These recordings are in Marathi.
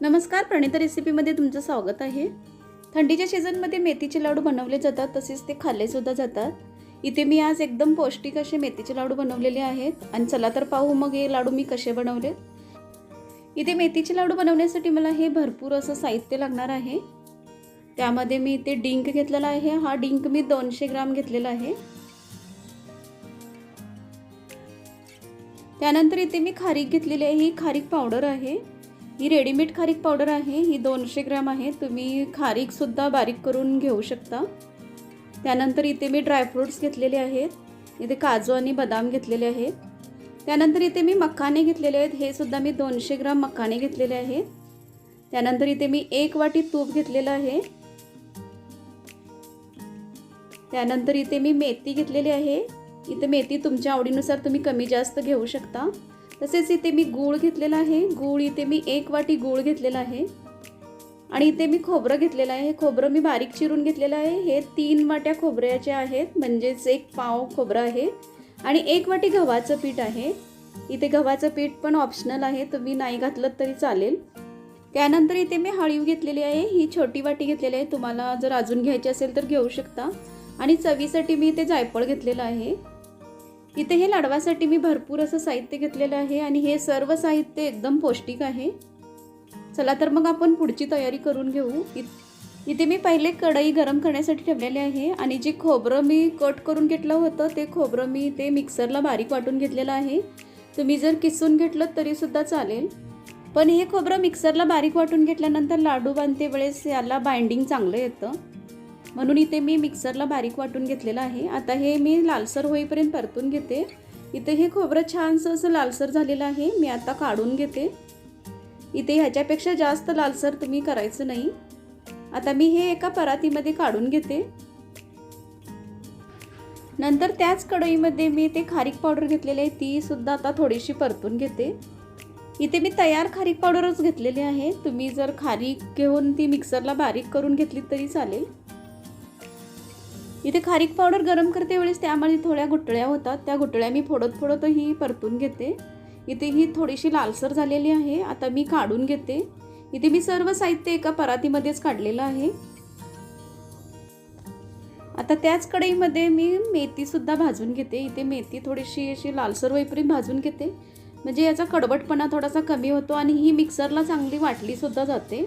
नमस्कार प्रणिता रेसिपीमध्ये तुमचं स्वागत आहे. थंडीच्या सीझनमध्ये मेथीचे लाडू बनवले जातात तसेच ते खाल्लेसुद्धा जातात. इथे मी आज एकदम पौष्टिक असे मेथीचे लाडू बनवलेले आहेत. आणि चला तर पाहू मग हे लाडू मी कसे बनवले. इथे मेथीचे लाडू बनवण्यासाठी मला हे भरपूर असं साहित्य लागणार आहे. त्यामध्ये मी इथे डिंक घेतलेला आहे. हा डिंक मी दोनशे ग्राम घेतलेला आहे. त्यानंतर इथे मी खारीक घेतलेली आहे. ही खारीक पावडर आहे. ही रेडीमेड खारीक पावडर आहे. ही दोनशे ग्रॅम आहे. तुम्ही खारीकसुद्धा बारीक करून घेऊ शकता. त्यानंतर इथे मी ड्रायफ्रूट्स घेतलेले आहेत. इथे काजू आणि बदाम घेतलेले आहेत. त्यानंतर इथे मी मखाने घेतलेले आहेत. हे सुद्धा मी दोनशे ग्राम मखाने घेतलेले आहेत त्यानंतर इथे मी एक वाटी तूप घेतलेलं आहे. त्यानंतर इथे मी मेथी घेतलेली आहे. इथे मेथी तुमच्या आवडीनुसार तुम्ही कमी जास्त घेऊ शकता. तसेच इथे मी गूळ घेतलेला आहे. गूळ इथे मी एक वाटी गूळ घेतलेला आहे. आणि इथे मी खोबरं घेतलेलं आहे. खोबरं मी बारीक चिरून घेतलेलं आहे. हे तीन वाट्या खोबऱ्याचे आहेत. म्हणजेच एक पाव खोबरं आहे. आणि एक वाटी गव्हाचं पीठ आहे. इथे गव्हाचं पीठ पण ऑप्शनल आहे. तुम्ही नाही घातलं तरी चालेल. त्यानंतर इथे मी हळीव घेतलेली आहे. ही छोटी वाटी घेतलेली आहे. तुम्हाला जर अजून घ्यायची असेल तर घेऊ शकता. आणि चवीसाठी मी इथे जायफळ घेतलेलं आहे. इथे हे लाडवासाठी मी भरपूर असं साहित्य घेतलेलं आहे आणि हे सर्व साहित्य एकदम पौष्टिक आहे. चला तर मग आपण पुढची तयारी करून घेऊ. इथे मी पहिले कढई गरम करण्यासाठी ठेवलेले आहे आणि जे खोबरं मी कट करून घेतलं होतं ते खोबरं मी ते मिक्सरला बारीक वाटून घेतलेलं आहे. तुम्ही जर किसून घेतलं तरीसुद्धा चालेल. पण हे खोबरं मिक्सरला बारीक वाटून घेतल्यानंतर लाडू बांधते वेळेस याला बाइंडिंग चांगलं येतं. म्हणून इथे मी मिक्सरला बारीक वाटून घेतलेलं आहे. आता हे मी लालसर होईपर्यंत परतून घेते. इथे हे खोबरं छानसं असं लालसर झालेलं आहे. मी आता काढून घेते. इथे ह्याच्यापेक्षा जास्त लालसर तुम्ही करायचं नाही. आता मी हे एका परातीमध्ये काढून घेते. नंतर त्याच कढईमध्ये मी ते खारीक पावडर घेतलेली आहे. तीसुद्धा आता थोडीशी परतून घेते. इथे मी तयार खारीक पावडरच घेतलेली आहे. तुम्ही जर खारीक घेऊन ती मिक्सरला बारीक करून घेतली तरी चालेल. इथे खारीक पावडर गरम करते वेळेस त्यामध्ये थोड्या गुटळ्या होतात. त्या गुटळ्या मी फोडत फोडत ही परतून घेते. इथे ही थोडीशी लालसर झालेली आहे. आता मी काढून घेते. इथे मी सर्व साहित्य एका परातीमध्येच काढलेलं आहे. आता त्याच कढईमध्ये मी मेथीसुद्धा भाजून घेते. इथे मेथी थोडीशी अशी लालसर वैपरीत भाजून घेते. म्हणजे याचा कडवटपणा थोडासा कमी होतो आणि ही मिक्सरला चांगली वाटलीसुद्धा जाते.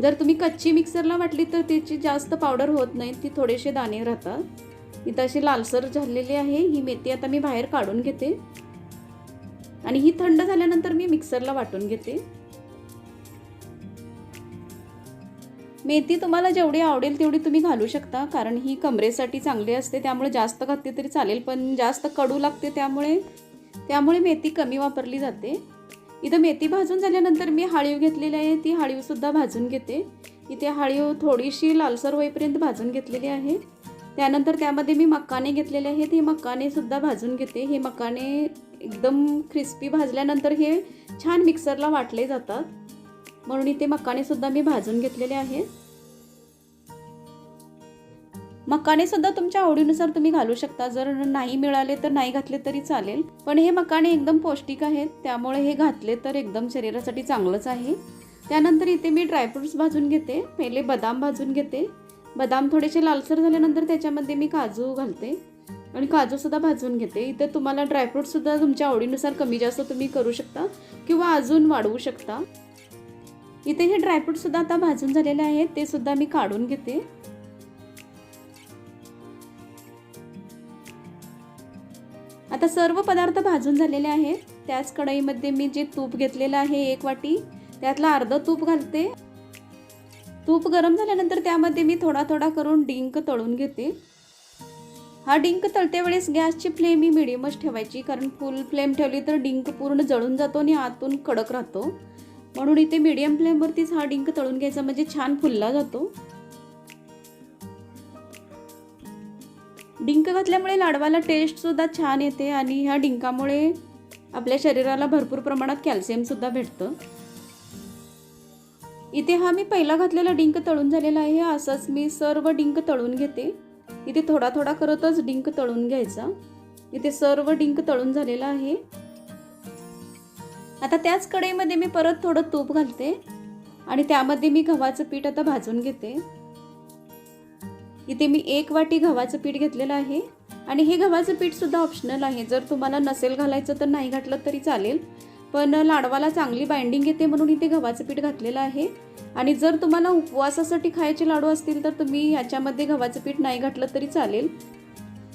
जर तुम्ही कच्ची मिक्सरला वाटली तर त्याची जास्त पावडर होत नाही ती थोडेसे दाणे राहतात. इथं अशी लालसर झालेली आहे ही मेथी आता मी बाहेर काढून घेते. आणि ही थंड झाल्यानंतर मी मिक्सरला वाटून घेते. मेथी तुम्हाला जेवढी आवडेल तेवढी तुम्ही घालू शकता कारण ही कमरेसाठी चांगली असते त्यामुळे जास्त घातली तरी चालेल पण जास्त कडू लागते त्यामुळे. त्यामुळे मेथी कमी वापरली जाते. इथं मेथी भाजून झाल्यानंतर मी हाळीव घेतलेली आहे. ती हाळीवसुद्धा भाजून घेते. इथे हाळीव थोडीशी लालसर होईपर्यंत भाजून घेतलेली आहे. त्यानंतर त्यामध्ये मी मकाने घेतलेले आहेत. हे मकानेसुद्धा भाजून घेते. हे मकाने एकदम क्रिस्पी भाजल्यानंतर हे छान मिक्सरला वाटले जातात. म्हणून इथे मकानेसुद्धा मी भाजून घेतलेले आहेत मकाने सुद्धा तुमच्या आवडीनुसार तुम्ही घालू शकता. जर नाही मिळाले तर नाही घातले तरी चालेल. पण हे मकाने एकदम पौष्टिक आहेत. त्यामुळे हे घातले तर एकदम शरीरासाठी चांगलंच आहे. त्यानंतर इथे मी ड्रायफ्रुट्स भाजून घेते. पहिले बदाम भाजून घेते. बदाम थोडेसे लालसर झाल्यानंतर त्याच्यामध्ये मी काजू घालते. आणि काजूसुद्धा भाजून घेते. इथे तुम्हाला ड्रायफ्रूटसुद्धा तुमच्या आवडीनुसार कमी जास्त तुम्ही करू शकता किंवा अजून वाढवू शकता. इथे हे ड्रायफ्रूटसुद्धा आता भाजून झालेले आहेत. ते सुद्धा मी काढून घेते. आता सर्व पदार्थ भाजून झालेले आहेत. त्याच कढईमध्ये मी जे तूप घेतलेलं आहे एक वाटी त्यातला अर्ध तूप घालते. तूप गरम झाल्यानंतर त्यामध्ये मी थोडा थोडा करून डिंक तळून घेते. हा डिंक तळत्या वेळेस गॅसची फ्लेम ही मिडियमच ठेवायची कारण फुल फ्लेम ठेवली तर डिंक पूर्ण जळून जातो आणि आतून कडक राहतो. म्हणून इथे मिडियम फ्लेमवरतीच हा डिंक तळून घ्यायचा म्हणजे छान फुलला जातो. डिंक घातल्यामुळे लाडवाला टेस्टसुद्धा छान येते आणि ह्या डिंकामुळे आपल्या शरीराला भरपूर प्रमाणात कॅल्शियमसुद्धा भेटतं. इथे हा मी पहिला घातलेला डिंक तळून झालेला आहे. असंच मी सर्व डिंक तळून घेते. इथे थोडा थोडा करतच डिंक तळून घ्यायचा. इथे सर्व डिंक तळून झालेला आहे. आता त्याच कढईमध्ये मी परत थोडं तूप घालते. आणि त्यामध्ये मी गव्हाचं पीठ आता भाजून घेते. इथे मी एक वाटी गव्हाचं पीठ घेतलेलं आहे. आणि हे गव्हाचं पीठसुद्धा ऑप्शनल आहे. जर तुम्हाला नसेल घालायचं तर नाही घातलं तरी चालेल. पण लाडवाला चांगली बाइंडिंग येते म्हणून इथे गव्हाचं पीठ घातलेलं आहे. आणि जर तुम्हाला उपवासासाठी खायचे लाडू असतील तर तुम्ही ह्याच्यामध्ये गव्हाचं पीठ नाही घातलं तरी चालेल.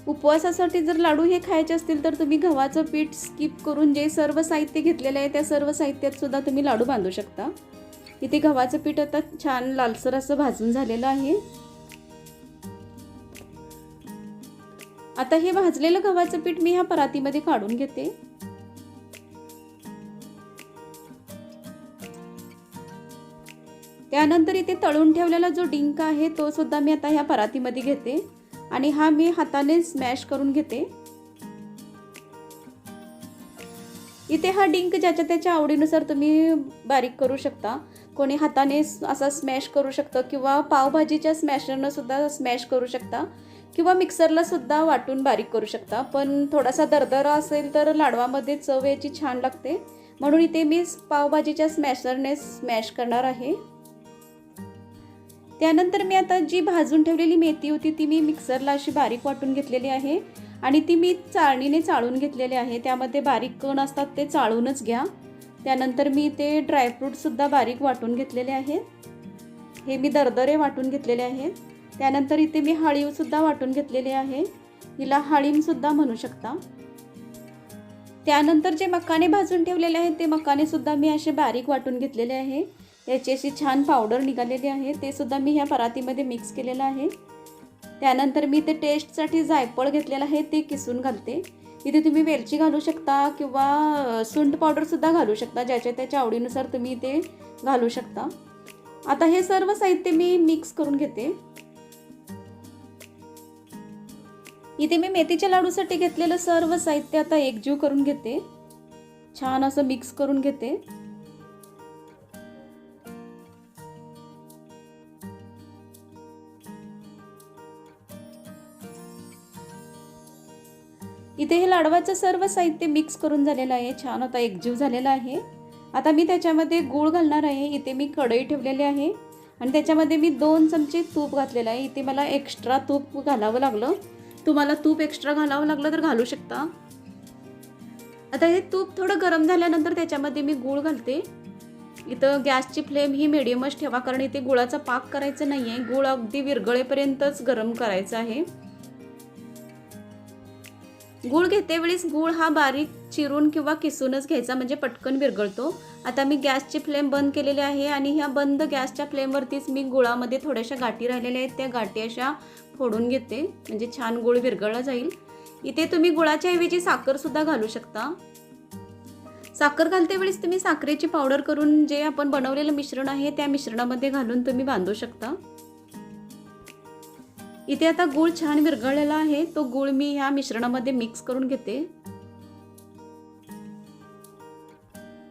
उपवासासाठी जर लाडू हे खायचे असतील तर तुम्ही गव्हाचं पीठ स्किप करून जे सर्व साहित्य घेतलेलं आहे त्या सर्व साहित्यात सुद्धा तुम्ही लाडू बांधू शकता. इथे गव्हाचं पीठ आता छान लालसर असं भाजून झालेलं आहे. आता हे भाजलेलं गव्हाचं पीठ मी ह्या परातीमध्ये काढून घेते. त्यानंतर इथे तळून ठेवलेला जो डिंक आहे तो सुद्धा मी आता ह्या परातीमध्ये घेते. आणि हा मी हाताने स्मॅश करून घेते. इथे हा डिंक ज्याच्या त्याच्या आवडीनुसार तुम्ही बारीक करू शकता. कोणी हाताने असा स्मॅश करू शकतं किंवा पावभाजीच्या स्मॅशरनं सुद्धा स्मॅश करू शकता. किंवा मिक्सरला सुद्धा वाटून बारीक करू शकता. पण थोडासा दरदरा असेल तर लाडवामध्ये चव याची छान लागते. म्हणून इथे मी पावभाजीच्या स्मॅशरने स्मॅश करणार आहे. त्यानंतर मी आता जी भाजून ठेवलेली मेथी होती ती मी मिक्सरला अशी बारीक वाटून घेतलेली आहे. आणि ती मी चाळणीने चाळून घेतलेली आहे. त्यामध्ये बारीक कण असतात ते चाळूनच घ्या. त्यानंतर मी ते ड्रायफ्रूटसुद्धा बारीक वाटून घेतलेले आहेत. हे मी दरदरे वाटून घेतलेले आहेत. त्यानंतर इथे मी हळीवसुद्धा वाटून घेतलेली आहे. हिला हळीमसुद्धा म्हणू शकता. त्यानंतर जे मकाने भाजून ठेवलेले आहेत ते मकानेसुद्धा मी असे बारीक वाटून घेतलेले आहे. याची अशी छान पावडर निघालेली आहे. ते सुद्धा मी ह्या परातीमध्ये मिक्स केलेलं आहे. त्यानंतर मी ते टेस्टसाठी जायफळ घेतलेलं आहे ते किसून घालते. इथे तुम्ही वेलची घालू शकता किंवा सुंठ पावडरसुद्धा घालू शकता ज्याच्या त्याच्या आवडीनुसार तुम्ही ते घालू शकता. आता हे सर्व साहित्य मी मिक्स करून घेते. इथे मी मेथीच्या लाडूसाठी घेतलेलं सर्व साहित्य आता एकजीव करून घेते. छान असं मिक्स करून घेते. इथे हे लाडवाचं सर्व साहित्य मिक्स करून झालेलं आहे. छान आता एकजीव झालेला आहे. आता मी त्याच्यामध्ये गूळ घालणार आहे. इथे मी कढई ठेवलेली आहे. आणि त्याच्यामध्ये मी दोन चमचे तूप घातलेलं आहे. इथे मला एक्स्ट्रा तूप घालावं लागलं. तुम्हाला तूप एक्स्ट्रा घालावं लागलं तर घालू शकता. आता हे तूप थोडं गरम झाल्यानंतर त्याच्यामध्ये मी गूळ घालते. इथं गॅसची फ्लेम ही मिडियमच ठेवा कारण इथे गुळाचा पाक करायचा नाही आहे गूळ अगदी विरगळेपर्यंतच गरम करायचा आहे. गूळ घेते वेळेस गूळ हा बारीक चिरून किंवा किसूनच घ्यायचा म्हणजे पटकन विरगळतो आता मी गॅसची फ्लेम बंद केलेली आहे आणि ह्या बंद गॅसच्या फ्लेमवरतीच मी गुळामध्ये थोड्याशा गाठी राहिलेल्या आहेत. त्या गाठी अशा फोडून घेते. म्हणजे छान गुळ विरघळला जाईल. इथे तुम्ही गुळाच्या ऐवजी साखरसुद्धा घालू शकता. साखर घालते वेळेस तुम्ही साखरेची पावडर करून जे आपण बनवलेलं मिश्रण आहे त्या मिश्रणामध्ये घालून तुम्ही बांधू शकता. इथे आता गूळ छान विरघळलेला आहे. तो गूळ मी ह्या मिश्रणामध्ये मिक्स करून घेते.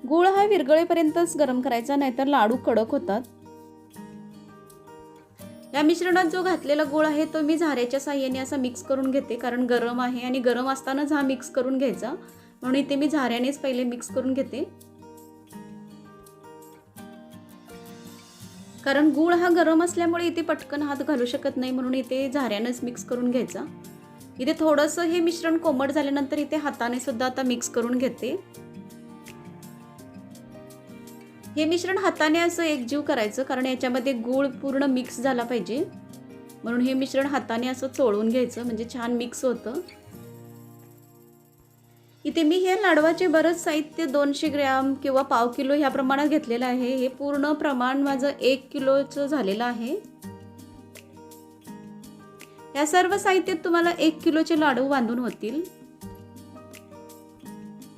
गूळ हा विरगळेपर्यंतच गरम करायचा नाहीतर लाडू कडक होतात. या मिश्रणात जो घातलेला गूळ आहे तो मी झाऱ्याच्या साह्याने असा मिक्स करून घेते कारण गरम आहे आणि गरम असतानाच हा मिक्स करून घ्यायचा. म्हणून इथे मी झाऱ्यानेच पहिले मिक्स करून घेते. कारण गूळ हा गरम असल्यामुळे इथे पटकन हात घालू शकत नाही म्हणून इथे झाऱ्यानंच मिक्स करून घ्यायचा. इथे थोडंसं हे मिश्रण कोमट झाल्यानंतर इथे हाताने सुद्धा आता मिक्स करून घेते. हे मिश्रण हाताने असं एकजीव करायचं कारण याच्यामध्ये गूळ पूर्ण मिक्स झाला पाहिजे. म्हणून हे मिश्रण हाताने असं चोळून घ्यायचं म्हणजे छान मिक्स होतं. इथे मी हे लाडवाचे बरंच साहित्य दोनशे ग्रॅम किंवा पाव किलो ह्या प्रमाणात घेतलेलं आहे. हे पूर्ण प्रमाण माझं एक किलोचं झालेलं आहे. या सर्व साहित्यात तुम्हाला एक किलोचे लाडू बांधून होतील.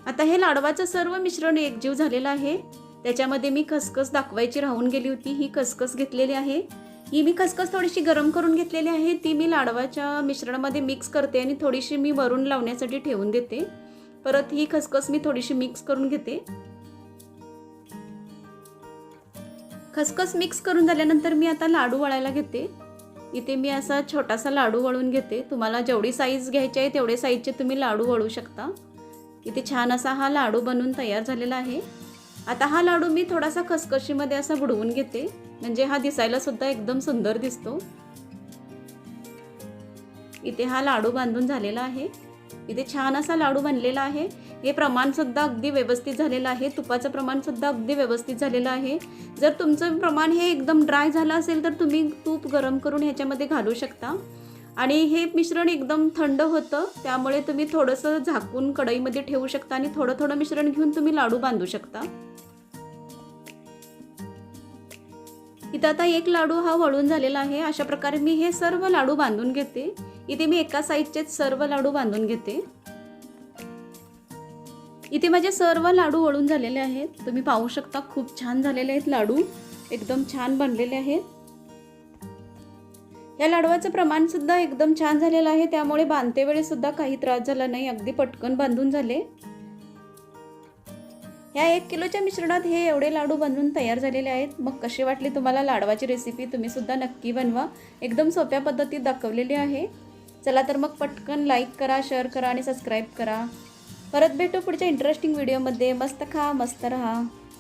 आता हे लाडवाचं सर्व मिश्रण एकजीव झालेलं आहे. त्याच्यामध्ये मी खसखस दाखवायची राहून गेली होती. ही खसखस घेतलेली आहे. ही मी खसखस थोडीशी गरम करून घेतलेली आहे. ती मी लाडवाच्या मिश्रणामध्ये मिक्स करते आणि थोडीशी मी वरून लावण्यासाठी ठेवून देते. परत ही खसखस मी थोडीशी मिक्स करून घेते. खसखस मिक्स करून झाल्यानंतर मी आता लाडू वळायला घेते. इथे मी असा छोटासा लाडू वळून घेते. तुम्हाला जेवढी साईज घ्यायची आहे तेवढे साईजचे तुम्ही लाडू वळू शकता. इथे छान असा हा लाडू बनवून तयार झालेला आहे. आता हा लाडू मी थोडासा खसखशीमध्ये असा बुडवून घेते. म्हणजे हा दिसायला सुद्धा एकदम सुंदर दिसतो. इथे हा लाडू बांधून झालेला आहे. इथे छान असा लाडू बनलेला आहे. हे प्रमाणसुद्धा अगदी व्यवस्थित झालेलं आहे. तुपाचं प्रमाणसुद्धा अगदी व्यवस्थित झालेलं आहे. जर तुमचं प्रमाण हे एकदम ड्राय झालं असेल तर तुम्ही तूप गरम करून ह्याच्यामध्ये घालू शकता. आणि हे मिश्रण एकदम थंड होतं त्यामुळे तुम्ही थोडंसं झाकून कढईमध्ये ठेवू शकता आणि थोडं थोडं मिश्रण घेऊन तुम्ही लाडू बांधू शकता. इथं आता एक लाडू हा वळून झालेला आहे. अशा प्रकारे मी हे सर्व लाडू बांधून घेते. इथे मी एका साईजचेच सर्व लाडू बांधून घेते. इथे माझे सर्व लाडू वळून झालेले आहेत. तुम्ही पाहू शकता खूप छान झालेले आहेत लाडू. एकदम छान बनलेले आहेत. या लाडवाचं प्रमाण सुद्धा एकदम छान झालेलं आहे. त्यामुळे बांधते काही त्रास झाला नाही. अगदी पटकन बांधून झाले. ह्या एक किलोच्या मिश्रणात हे एवढे लाडू बनवून तयार झालेले आहेत. मग कशी वाटली तुम्हाला लाडवाची रेसिपी तुम्ही सुद्धा नक्की बनवा. एकदम सोप्या पद्धतीत दाखवलेली आहे. चला तर मग पटकन लाईक करा शेअर करा आणि सबस्क्राईब करा. परत भेटू पुढच्या इंटरेस्टिंग व्हिडिओमध्ये मस्त खा मस्त रहा.